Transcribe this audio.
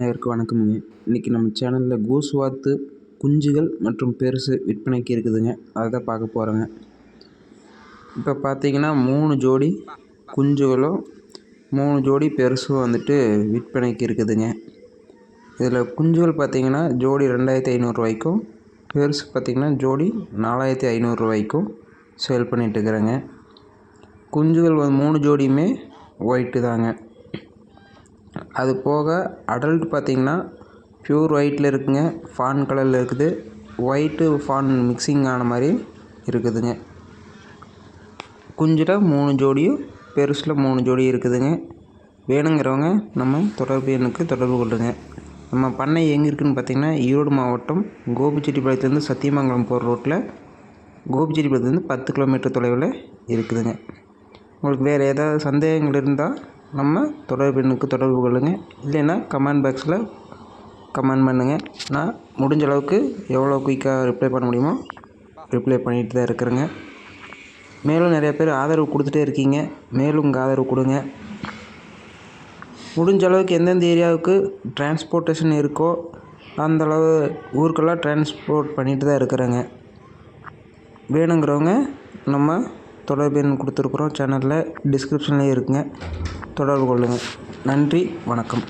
அனைவருக்கும் வணக்கமுங்க. இன்றைக்கி நம்ம சேனலில் கூஸ் வாத்து குஞ்சுகள் மற்றும் பெருசு விற்பனைக்கு இருக்குதுங்க. அதை தான் பார்க்க போகிறோங்க இப்போ பார்த்தீங்கன்னா மூணு ஜோடி குஞ்சுகளும் மூணு ஜோடி பெருசும் வந்துட்டு விற்பனைக்கு இருக்குதுங்க. இதில் குஞ்சுகள் பார்த்தீங்கன்னா ஜோடி ரெண்டாயிரத்தி ஐநூறுரூவாய்க்கும் பெருசு பார்த்திங்கன்னா ஜோடி நாலாயிரத்தி ஐநூறுரூவாய்க்கும் சேல் பண்ணிகிட்ருக்குறேங்க குஞ்சுகள் வந்து மூணு ஜோடியுமே ஒயிட்டு தாங்க. அது போக அடல்ட் பார்த்தீங்கன்னா ப்யூர் ஒயிட்டில் இருக்குதுங்க ஃபான் கலரில் இருக்குது. ஒயிட்டு ஃபான் மிக்சிங் ஆன மாதிரி இருக்குதுங்க. குஞ்சில் மூணு ஜோடியும் பெருசில் மூணு ஜோடி இருக்குதுங்க. வேணுங்கிறவங்க நம்ம தொடர்பு எண்ணுக்கு தொடர்பு கொள்ளுங்க. நம்ம பண்ணை எங்கே இருக்குதுன்னு பார்த்திங்கன்னா ஈரோடு மாவட்டம் கோபிச்செட்டிப்பாளையத்துலேருந்து சத்தியமங்கலம் போகிற ரோட்டில் கோபிச்செட்டிப்பாளையத்துலேருந்து பத்து கிலோமீட்டர் தொலைவில் இருக்குதுங்க. உங்களுக்கு வேறு ஏதாவது சந்தேகங்கள் இருந்தால் நம்ம தொடர்பு எண்ணுக்கு தொடர்பு கொள்ளுங்கள் இல்லைன்னா கமெண்ட் பாக்ஸில் கமெண்ட் பண்ணுங்கள் நான் முடிஞ்ச அளவுக்கு எவ்வளோ குயிக்காக ரிப்ளை பண்ண முடியுமோ ரிப்ளை பண்ணிட்டு தான் இருக்கிறேங்க. மேலும் நிறைய பேர் ஆதரவு கொடுத்துட்டே இருக்கீங்க. மேலும் உங்கள் ஆதரவு கொடுங்க. முடிஞ்ச அளவுக்கு எந்தெந்த ஏரியாவுக்கு டிரான்ஸ்போர்ட்டேஷன் இருக்கோ அந்தளவு ஊருக்கெல்லாம் டிரான்ஸ்போர்ட் பண்ணிட்டு தான் இருக்கிறேங்க. வேணுங்கிறவங்க நம்ம தொடர்பு எண் கொடுத்துருக்குறோம். சேனலில் டிஸ்கிரிப்ஷன்லேயும் இருக்குதுங்க தொடர்பு கொள்ளுங்கள் நன்றி. வணக்கம்.